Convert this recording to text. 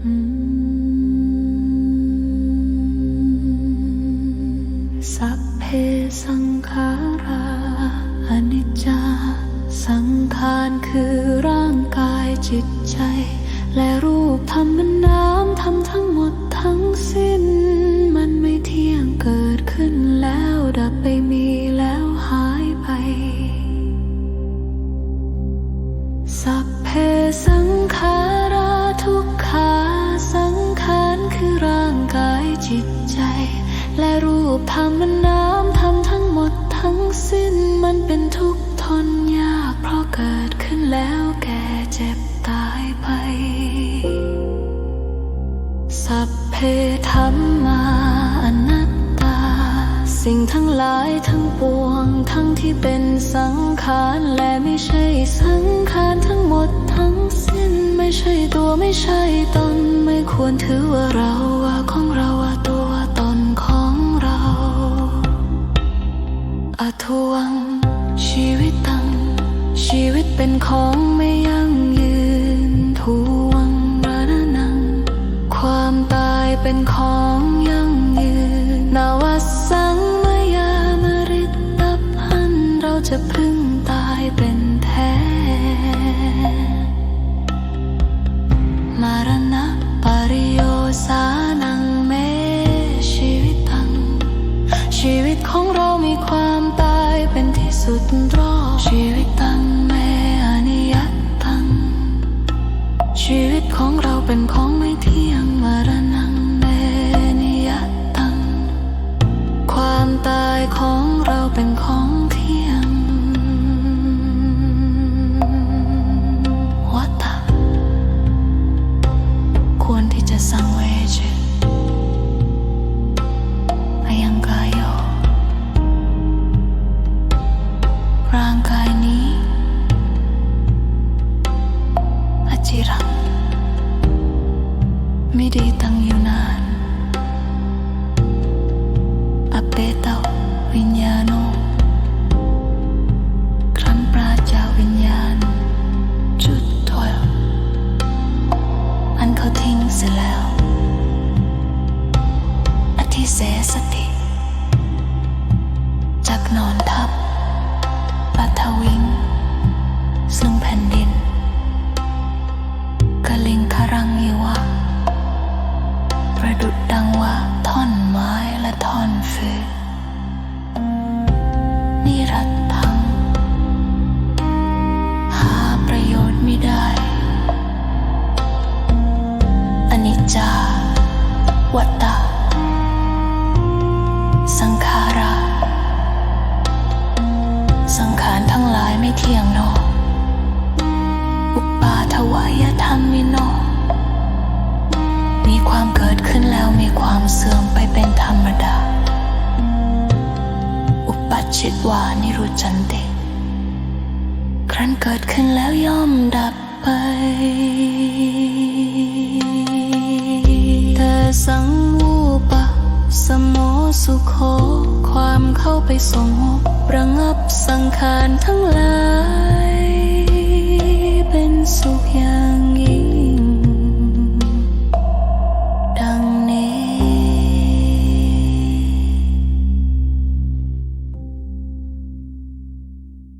สัพเพสังขาราอนิจจา สังขารคือร่างกายจิตใจ และรูปธรรมเป็นน้ำทำทั้งหมดทั้งสิ้น มันไม่เที่ยงเกิดขึ้นแล้วดับไปมีแล้วหายไป สัพเพสังขาราทุกขา และรูปธรรมมันน้ำทำทั้งหมดทั้งสิ้นมันเป็นทุกข์ทนยาก เพราะเกิดขึ้นแล้วแก่เจ็บตายไป สัพเพธรรมาอนัตตา สิ่งทั้งหลายทั้งปวง ทั้งที่เป็นสังขารและไม่ใช่สังขารทั้งหมดทั้งสิ้น ไม่ใช่ตัวไม่ใช่ตนไม่ควรถือว่าเราว่าของเราว่าตัวว่าต สังมายามริตตพันเราจะพึ่ง เป็นของเที่ยงวัตตะควรที่จะสังเวชอยังกายโยร่างกายนี้อจิรังไม่ได้ตั้งอยู่นาน อธิเสสติ จากนอนทับปัทวิงซึ่งแผ่นดินกะลิงคารังยวะประดุดดังว่าท่อนไม้และท่อนฟืนนิรัตถัง หาประโยชน์ไม่ได้ อนิจจาวัตตา วานิรุจันติครั้นเกิดขึ้นแล้วย่อมดับไป แต่สังวูปะสมโมสุโคความเข้าไปสงบระงับสังขารทั้งหลาย